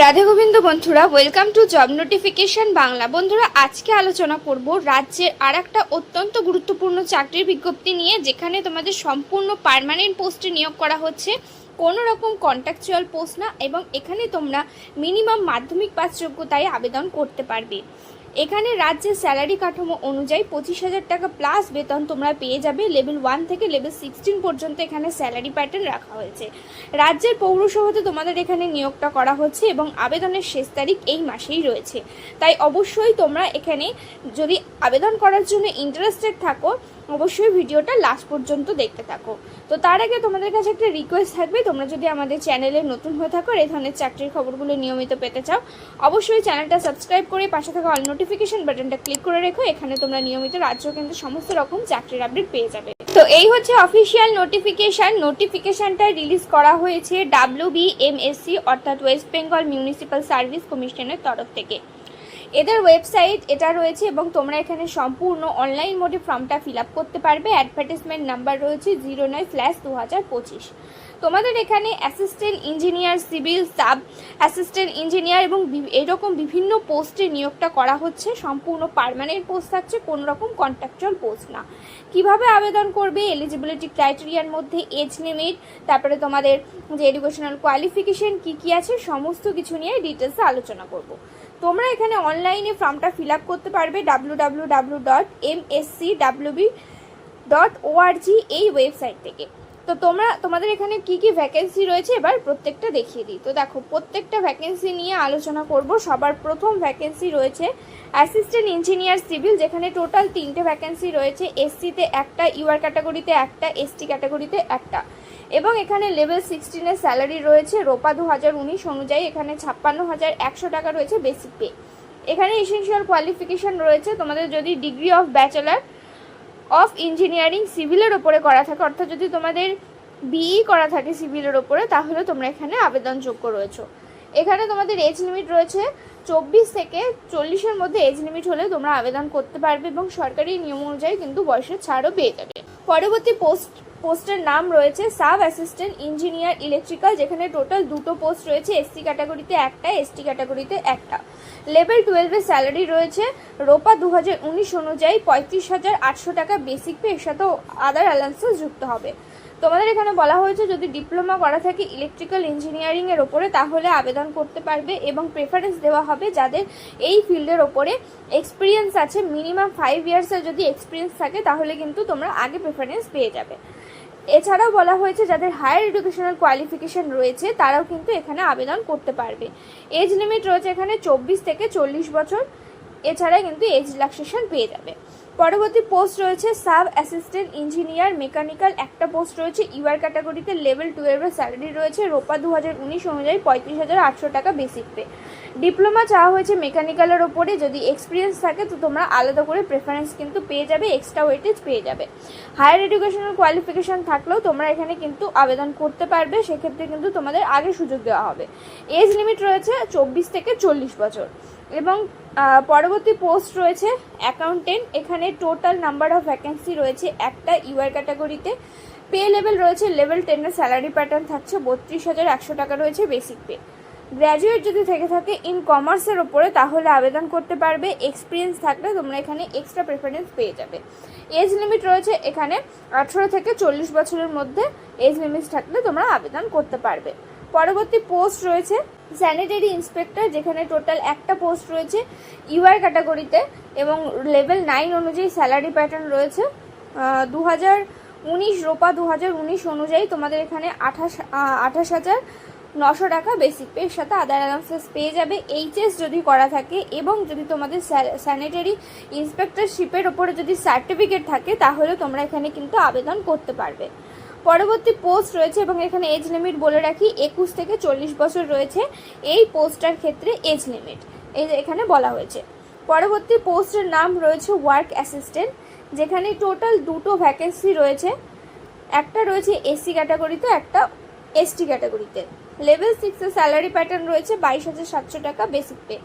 রাধে গোবিন্দ বন্ধুরা welcome to job notification Bangla. বন্ধুরা, আজকে আলোচনা করব রাজ্যের আর একটা অত্যন্ত গুরুত্বপূর্ণ চাকরির বিজ্ঞপ্তি নিয়ে, যেখানে তোমাদের সম্পূর্ণ পারমানেন্ট পোস্টে নিয়োগ করা হচ্ছে। কোনো রকম কন্ট্রাকচুয়াল পোস্ট না, এবং এখানে তোমরা মিনিমাম মাধ্যমিক পাস যোগ্যতায় আবেদন করতে পারবে। এখানে রাজ্যের স্যালারি কাঠামো অনুযায়ী পঁচিশ হাজার টাকা প্লাস বেতন তোমরা পেয়ে যাবে। লেভেল ওয়ান থেকে লেভেল সিক্সটিন পর্যন্ত এখানে স্যালারি প্যাটার্ন রাখা হয়েছে। রাজ্যের পৌরসভাতে তোমাদের এখানে নিয়োগটা করা হচ্ছে এবং আবেদনের শেষ তারিখ এই মাসেই রয়েছে। তাই অবশ্যই তোমরা এখানে যদি আবেদন করার জন্য ইন্টারেস্টেড থাকো অবশ্যই ভিডিওটা লাস্ট পর্যন্ত দেখতে থাকো। তো তার আগে তোমাদের কাছে একটা রিকোয়েস্ট থাকবে, তোমরা যদি আমাদের চ্যানেলে নতুন হয়ে থাকো এই ধরনের চাকরির খবরগুলো নিয়মিত পেতে চাও, অবশ্যই চ্যানেলটা সাবস্ক্রাইব করে পাশে থাকা অল নোটিফিকেশন বাটনটা ক্লিক করে রেখো, এখানে তোমরা নিয়মিত রাজ্য কিন্তু সমস্ত রকম চাকরির আপডেট পেয়ে যাবে। তো এই হচ্ছে অফিসিয়াল নোটিফিকেশন নোটিফিকেশনটা রিলিজ করা হয়েছে ডাব্লিউ বিএমএসসি অর্থাৎ ওয়েস্ট বেঙ্গল মিউনিসিপ্যাল সার্ভিস কমিশনের তরফ থেকে। এদের ওয়েবসাইট এটা রয়েছে এবং তোমরা এখানে সম্পূর্ণ অনলাইন মোডে ফর্মটা ফিল আপ করতে পারবে। অ্যাডভার্টাইজমেন্ট নাম্বার রয়েছে জিরো নয় ফ্ল্যাশ দু হাজার পঁচিশ। তোমাদের এখানে assistant engineer civil sub assistant engineer এবং এরকম বিভিন্ন পোস্টে নিয়োগটা করা হচ্ছে। সম্পূর্ণ পার্মানেন্ট পোস্ট থাকছে কোনো রকম কন্ট্রাকচুয়াল পোস্ট না। কীভাবে আবেদন করবে? এলিজিবিলিটি ক্রাইটেরিয়ার মধ্যে এজ লিমিট তারপরে তোমাদের যে এডুকেশনাল কোয়ালিফিকেশন কি কি আছে, সমস্ত কিছু নিয়ে ডিটেলসে আলোচনা করব। তোমরা এখানে অনলাইনে ফর্মটা ফিল আপ করতে পারবে W W W dot M S C WB dot org এই ওয়েবসাইট থেকে। তো তোমরা, তোমাদের এখানে কি কি ভ্যাকেন্সি রয়েছে? এবার প্রত্যেকটা দেখিয়ে দিই। তো দেখো, প্রত্যেকটা ভ্যাকেন্সি নিয়ে আলোচনা করব। সবার প্রথম ভ্যাকেন্সি রয়েছে অ্যাসিস্ট্যান্ট ইঞ্জিনিয়ার সিভিল যেখানে টোটাল তিনটে ভ্যাকেন্সি রয়েছে। এসসিতে একটা ইউআর ক্যাটাগরিতে একটা এসটি ক্যাটাগরিতে একটা। এবং এখানে লেভেল সিক্সটিনের স্যালারি রয়েছে রোপা দু হাজার উনিশ অনুযায়ী। এখানে ছাপ্পান্ন হাজার একশো টাকা রয়েছে বেসিক পে এখানে এসেনশিয়াল কোয়ালিফিকেশন রয়েছে। তোমাদের যদি degree of bachelor of engineering সিভিলের ওপরে করা থাকে। অর্থাৎ যদি তোমাদের বিই করা থাকে সিভিলের ওপরে, তাহলে তোমরা এখানে আবেদনযোগ্য রয়েছে। এখানে তোমাদের এজ লিমিট রয়েছে চব্বিশ থেকে চল্লিশের মধ্যে এজ লিমিট হলে তোমরা আবেদন করতে পারবে এবং সরকারি নিয়ম অনুযায়ী কিন্তু বয়সের ছাড়ও পেয়ে যাবে। পরবর্তী পোস্ট পোস্টের নাম রয়েছে সাব অ্যাসিস্ট্যান্ট ইঞ্জিনিয়ার ইলেকট্রিক্যাল, যেখানে টোটাল দুটো পোস্ট রয়েছে, এসসি ক্যাটাগরিতে একটা, এসটি ক্যাটাগরিতে একটা। লেভেল টুয়েলভের স্যালারি রয়েছে রোপা দু হাজার উনিশ অনুযায়ী পঁয়ত্রিশ হাজার আটশো টাকা বেসিক পে, এর সাথেও আদার অ্যালান্সেস যুক্ত হবে। তোমাদের এখানে বলা হয়েছে যদি ডিপ্লোমা করা থাকে ইলেকট্রিক্যাল ইঞ্জিনিয়ারিং এর ওপরে, তাহলে আবেদন করতে পারবে এবং প্রেফারেন্স দেওয়া হবে যাদের এই ফিল্ডের ওপরে এক্সপিরিয়েন্স আছে। মিনিমাম ফাইভ ইয়ার্সের যদি এক্সপিরিয়েন্স থাকে, তাহলে কিন্তু তোমরা আগে প্রেফারেন্স পেয়ে যাবে। এছাড়াও বলা হয়েছে, যাদের হায়ার এডুকেশনাল কোয়ালিফিকেশন রয়েছে, তারাও কিন্তু এখানে আবেদন করতে পারবে। এজ লিমিট রয়েছে এখানে চব্বিশ থেকে চল্লিশ বছর। এছাড়া কিন্তু এজ রিল্যাক্সেশন পেয়ে যাবে। পরবর্তী পোস্ট রয়েছে সাব অ্যাসিস্ট্যান্ট ইঞ্জিনিয়ার মেকানিক্যাল একটা পোস্ট রয়েছে ইউআর ক্যাটাগরিতে লেভেল টুয়েলভের স্যালারি রয়েছে। রোপা দু হাজার উনিশ অনুযায়ী পঁয়ত্রিশ হাজার আটশো টাকা বেসিক পে ডিপ্লোমা চাওয়া হয়েছে মেকানিক্যালের ওপরে। যদি এক্সপিরিয়েন্স থাকে, তো তোমরা আলাদা করে প্রেফারেন্স কিন্তু পেয়ে যাবে এক্সট্রা ওয়েটেজ পেয়ে যাবে। হায়ার এডুকেশনাল কোয়ালিফিকেশন থাকলেও তোমরা এখানে কিন্তু আবেদন করতে পারবে। সেক্ষেত্রে কিন্তু তোমাদের আগে সুযোগ দেওয়া হবে। এজ লিমিট রয়েছে চব্বিশ থেকে চল্লিশ বছর। এবং পরবর্তী পোস্ট রয়েছে অ্যাকাউন্টেন্ট এখানে টোটাল নাম্বার অফ ভ্যাকেন্সি রয়েছে একটা ইউআর ক্যাটাগরিতে পে লেভেল রয়েছে লেভেল টেনের স্যালারি প্যাটার্ন থাকছে বত্রিশ হাজার একশো টাকা রয়েছে বেসিক পে গ্র্যাজুয়েট যদি থেকে থাকে ইন কমার্সের ওপরে তাহলে আবেদন করতে পারবে। এক্সপিরিয়েন্স থাকলে তোমরা এখানে এক্সট্রা প্রেফারেন্স পেয়ে যাবে। এজ লিমিট রয়েছে এখানে আঠেরো থেকে চল্লিশ বছরের মধ্যে। এজ লিমিট থাকলে তোমরা আবেদন করতে পারবে। পরবর্তী পোস্ট রয়েছে স্যানিটারি ইন্সপেক্টর যেখানে টোটাল একটা পোস্ট রয়েছে ইউআর ক্যাটাগরিতে এবং লেভেল নাইন অনুযায়ী স্যালারি প্যাটার্ন রয়েছে। দু হাজার উনিশ, রোপা দু হাজার উনিশ অনুযায়ী তোমাদের এখানে আঠাশ আঠাশ হাজার নশো টাকা বেসিক পে এর সাথে আদার অ্যালাউন্সেস পেয়ে যাবে। এইচএস যদি করা থাকে এবং যদি তোমাদের স্যানিটারি ইন্সপেক্টরশিপের ওপরে যদি সার্টিফিকেট থাকে, তাহলে তোমরা এখানে কিন্তু আবেদন করতে পারবে। পরবর্তী পোস্ট রয়েছে এবং এখানে এজ লিমিট বলে রাখি, একুশ থেকে চল্লিশ বছর রয়েছে। এই পোস্টটার ক্ষেত্রে এজ লিমিট এই এখানে বলা হয়েছে। পরবর্তী পোস্টের নাম রয়েছে ওয়ার্ক অ্যাসিস্ট্যান্ট যেখানে টোটাল দুটো ভ্যাকেন্সি রয়েছে। একটা রয়েছে এসসি ক্যাটাগরিতে একটা এসটি ক্যাটাগরিতে লেভেল সিক্সের স্যালারি প্যাটার্ন রয়েছে বাইশ হাজার সাতশো টাকা বেসিক পে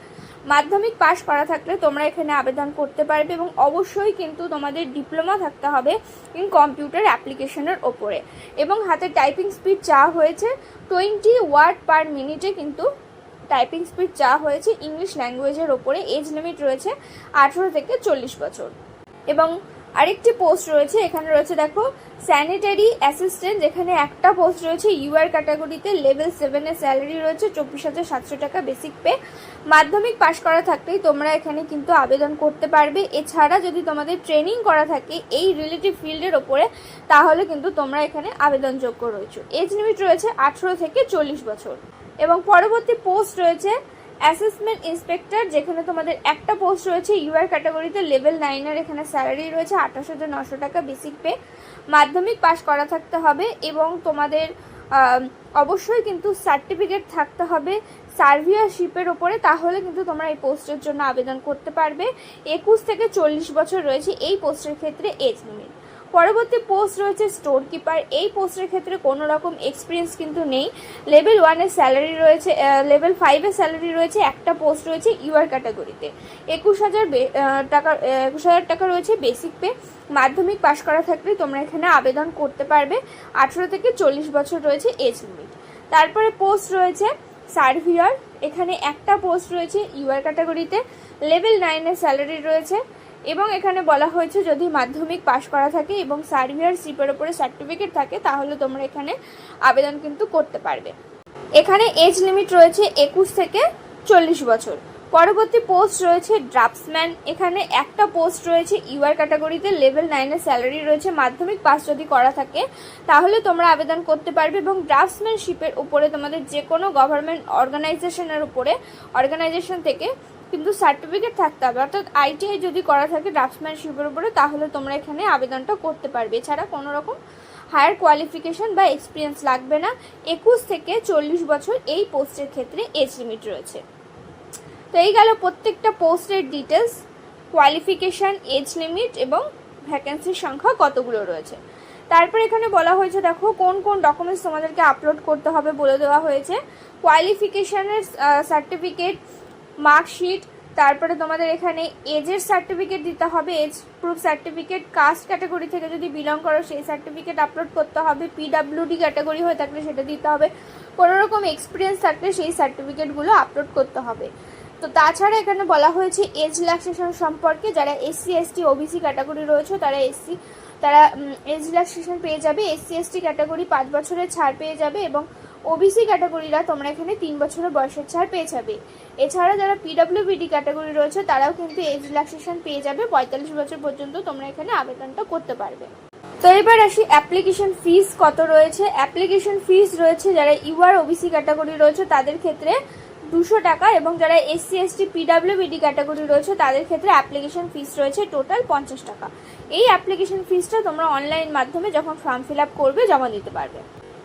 মাধ্যমিক পাশ করা থাকলে তোমরা এখানে আবেদন করতে পারবে এবং অবশ্যই কিন্তু তোমাদের ডিপ্লোমা থাকতে হবে ইন কম্পিউটার অ্যাপ্লিকেশনের ওপরে। এবং হাতে টাইপিং স্পিড চাওয়া হয়েছে, টোয়েন্টি ওয়ার্ড পার মিনিটে কিন্তু টাইপিং স্পিড চা হয়েছে ইংলিশ ল্যাঙ্গুয়েজের ওপরে, এজ লিমিট রয়েছে আঠেরো থেকে চল্লিশ বছর। এবং আরেকটি পোস্ট রয়েছে, এখানে রয়েছে, দেখো স্যানিটারি অ্যাসিস্ট্যান্ট যেখানে একটা পোস্ট রয়েছে ইউআর ক্যাটাগরিতে লেভেল সেভেনের স্যালারি রয়েছে, চব্বিশ হাজার সাতশো টাকা বেসিক পে মাধ্যমিক পাশ করা থাকলেই তোমরা এখানে কিন্তু আবেদন করতে পারবে। এছাড়া যদি তোমাদের ট্রেনিং করা থাকে এই রিলেটিভ ফিল্ডের ওপরে, তাহলে কিন্তু তোমরা এখানে আবেদনযোগ্য রয়েছে। এজ লিমিট রয়েছে আঠেরো থেকে চল্লিশ বছর। এবং পরবর্তী পোস্ট রয়েছে অ্যাসেসমেন্ট ইন্সপেক্টর যেখানে তোমাদের একটা পোস্ট রয়েছে ইউআর ক্যাটাগরিতে লেভেল নাইনের এখানে স্যালারি রয়েছে আঠাশ হাজার নশো টাকা বেসিক পে মাধ্যমিক পাশ করা থাকতে হবে এবং তোমাদের অবশ্যই কিন্তু সার্টিফিকেট থাকতে হবে সার্ভিয়ারশিপের ওপরে, তাহলে কিন্তু তোমরা এই পোস্টের জন্য আবেদন করতে পারবে। একুশ থেকে চল্লিশ বছর রয়েছে এই পোস্টের ক্ষেত্রে এজ লিমিট পরবর্তী পোস্ট রয়েছে স্টোর কিপার এই পোস্টের ক্ষেত্রে কোনো রকম এক্সপিরিয়েন্স কিন্তু নেই। লেভেল ওয়ানের স্যালারি রয়েছে লেভেল ফাইভের স্যালারি রয়েছে, একটা পোস্ট রয়েছে ইউআর ক্যাটাগরিতে একুশ হাজার টাকা একুশ হাজার টাকা রয়েছে বেসিক পে মাধ্যমিক পাশ করা থাকলে তোমরা এখানে আবেদন করতে পারবে। আঠেরো থেকে চল্লিশ বছর রয়েছে এজ লিমিট তারপরে পোস্ট রয়েছে সার্ভিয়ার এখানে একটা পোস্ট রয়েছে ইউআর ক্যাটাগরিতে লেভেল নাইনের স্যালারি রয়েছে। এবং এখানে বলা হয়েছে, যদি মাধ্যমিক পাশ করা থাকে এবং সার্ভিয়ার শিপের ওপরে সার্টিফিকেট থাকে, তাহলে তোমরা এখানে আবেদন কিন্তু করতে পারবে। এখানে এজ লিমিট রয়েছে একুশ থেকে চল্লিশ বছর। পরবর্তী পোস্ট রয়েছে ড্রাফটসম্যান এখানে একটা পোস্ট রয়েছে ইউআর ক্যাটাগরিতে লেভেল নাইনের স্যালারি রয়েছে। মাধ্যমিক পাস যদি করা থাকে, তাহলে তোমরা আবেদন করতে পারবে এবং ড্রাফটসম্যানশিপের উপরে তোমাদের যে কোনো গভর্নমেন্ট অর্গানাইজেশনের উপরে অর্গানাইজেশন থেকে কিন্তু সার্টিফিকেট থাকতে হবে। অর্থাৎ আইটিআই যদি করা থাকে ড্রাফটসম্যানশিপের উপরে, তাহলে তোমরা এখানে আবেদনটা করতে পারবে। এছাড়া কোনো রকম হায়ার কোয়ালিফিকেশন বা এক্সপিরিয়েন্স লাগবে না। একুশ থেকে চল্লিশ বছর এই পোস্টের ক্ষেত্রে এজ লিমিট রয়েছে। তো এই গেল প্রত্যেকটা পোস্টের ডিটেলস কোয়ালিফিকেশান এজ লিমিট এবং ভ্যাকেন্সির সংখ্যা কতগুলো রয়েছে। তারপর এখানে বলা হয়েছে, দেখো কোন কোন ডকুমেন্টস তোমাদেরকে আপলোড করতে হবে বলে দেওয়া হয়েছে। কোয়ালিফিকেশানের সার্টিফিকেট মার্কশিট, তারপরে তোমাদের এখানে এজের সার্টিফিকেট দিতে হবে, age proof certificate caste category থেকে যদি বিলং করো, সেই সার্টিফিকেট আপলোড করতে হবে পিডাব্লিউডি ক্যাটাগরি হয়ে থাকলে সেটা দিতে হবে, কোনো রকম এক্সপিরিয়েন্স থাকলে সেই সার্টিফিকেটগুলো আপলোড করতে হবে। তো তাছাড়া এখানে বলা হয়েছে এজ রিল্যাক্সেশন সম্পর্কে, যারা এসসি এসটি ওবিসি ক্যাটাগরি রয়েছে, তারা এসসি তারা এজ রিল্যাক্সেশন পেয়ে যাবে এসসি এসটি ক্যাটাগরি পাঁচ বছরের ছাড় পেয়ে যাবে এবং ওবিসি ক্যাটাগরিরা তোমরা এখানে তিন বছরের বয়সের ছাড় পেয়ে যাবে। এছাড়া যারা পিডব্লিউবিডি ক্যাটাগরি রয়েছে, তারাও কিন্তু এজ রিল্যাক্সেশন পেয়ে যাবে। পঁয়তাল্লিশ বছর পর্যন্ত তোমরা এখানে আবেদনটা করতে পারবে। তো এবার আসি অ্যাপ্লিকেশন ফিস কত রয়েছে? অ্যাপ্লিকেশন ফিস রয়েছে যারা ইউআর ওবিসি ক্যাটাগরি রয়েছে, তাদের ক্ষেত্রে দুশো টাকা এবং যারা এসসি এসটি পিডাব্লিউবিডি ক্যাটাগরি রয়েছে, তাদের ক্ষেত্রে অ্যাপ্লিকেশন ফিস রয়েছে টোটাল পঞ্চাশ টাকা। এই অ্যাপ্লিকেশন ফিসটা তোমরা অনলাইন মাধ্যমে যখন ফর্ম ফিল আপ করবে, জমা দিতে পারবে।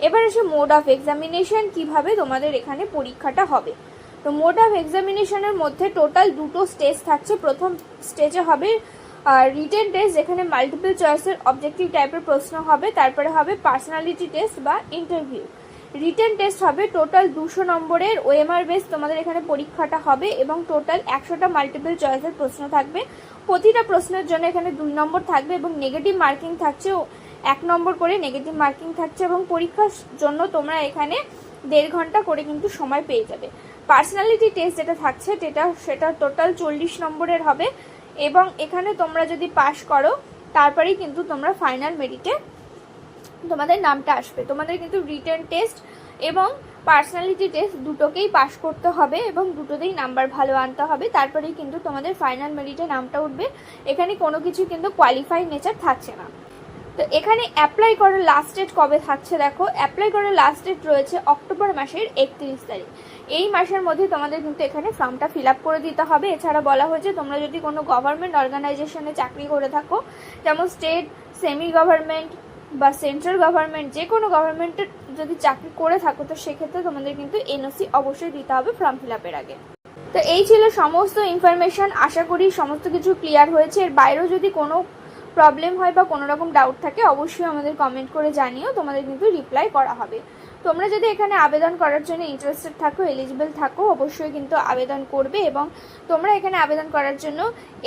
এবার আসে মোড অফ এক্সামিনেশন কীভাবে তোমাদের এখানে পরীক্ষাটা হবে। তো মোড অফ এক্সামিনেশনের মধ্যে টোটাল দুটো স্টেজ থাকছে। প্রথম স্টেজে হবে রিটেন টেস্ট যেখানে মাল্টিপল চয়েসের অবজেক্টিভ টাইপের প্রশ্ন হবে। তারপরে হবে পার্সোনালিটি টেস্ট বা ইন্টারভিউ রিটেন টেস্ট হবে টোটাল দুশো নম্বরের ওএমআর বেস তোমাদের এখানে পরীক্ষাটা হবে এবং টোটাল একশোটা মাল্টিপল চয়েসের প্রশ্ন থাকবে। প্রতিটা প্রশ্নের জন্য এখানে দুই নম্বর থাকবে এবং নেগেটিভ মার্কিং থাকছে। এক নম্বর করে নেগেটিভ মার্কিং থাকছে এবং পরীক্ষার জন্য তোমরা এখানে দেড় ঘণ্টা করে কিন্তু সময় পেয়ে যাবে। পার্সোনালিটি টেস্ট যেটা থাকছে সেটা সেটা টোটাল চল্লিশ নম্বরের হবে এবং এখানে তোমরা যদি পাশ করো, তারপরেই কিন্তু তোমরা ফাইনাল মেরিটে তোমাদের নামটা আসবে। তোমাদের কিন্তু রিটার্ন টেস্ট এবং পার্সোনালিটি টেস্ট দুটোকেই পাশ করতে হবে এবং দুটোতেই নাম্বার ভালো আনতে হবে। তারপরেই কিন্তু তোমাদের ফাইনাল মেরিটে নামটা উঠবে। এখানে কোনো কিছু কিন্তু কোয়ালিফাই নেচার থাকছে না। তো এখানে অ্যাপ্লাই করার লাস্ট ডেট কবে থাকছে দেখো? অ্যাপ্লাই করার লাস্ট ডেট রয়েছে অক্টোবর মাসের একত্রিশ তারিখ। এই মাসের মধ্যে তোমাদের কিন্তু এখানে ফর্মটা ফিল করে দিতে হবে। এছাড়া বলা হয়েছে তোমরা যদি কোনো গভর্নমেন্ট অর্গানাইজেশনে চাকরি করে থাকো, যেমন স্টেট সেমি গভর্নমেন্ট বা সেন্ট্রাল গভর্নমেন্ট যে কোনো গভর্নমেন্টের যদি চাকরি করে থাকো, তো সেক্ষেত্রে তোমাদের কিন্তু এনওসি অবশ্যই দিতে হবে ফর্ম ফিল আপের আগে। তো এই ছিল সমস্ত ইনফরমেশন আশা করি সমস্ত কিছু ক্লিয়ার হয়েছে। এর বাইরেও যদি কোনো প্রবলেম হয় বা কোনো রকম ডাউট থাকে, অবশ্যই আমাদের কমেন্ট করে জানিও, তোমাদের কিন্তু রিপ্লাই করা হবে। তোমরা যদি এখানে আবেদন করার জন্য ইন্টারেস্টেড থাকো এলিজিবল থাকো, অবশ্যই কিন্তু আবেদন করবে এবং তোমরা এখানে আবেদন করার জন্য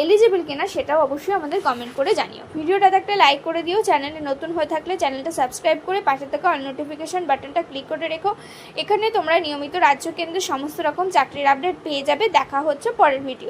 এলিজিবল কিনা সেটাও অবশ্যই আমাদের কমেন্ট করে জানিও। ভিডিওটাতে একটা লাইক করে দিও চ্যানেলে নতুন হয়ে থাকলে চ্যানেলটা সাবস্ক্রাইব করে পাশে থাকা অল নোটিফিকেশন বাটনটা ক্লিক করে রেখো। এখানে তোমরা নিয়মিত রাজ্য কেন্দ্রের সমস্ত রকম চাকরির আপডেট পেয়ে যাবে। দেখা হচ্ছে পরের ভিডিও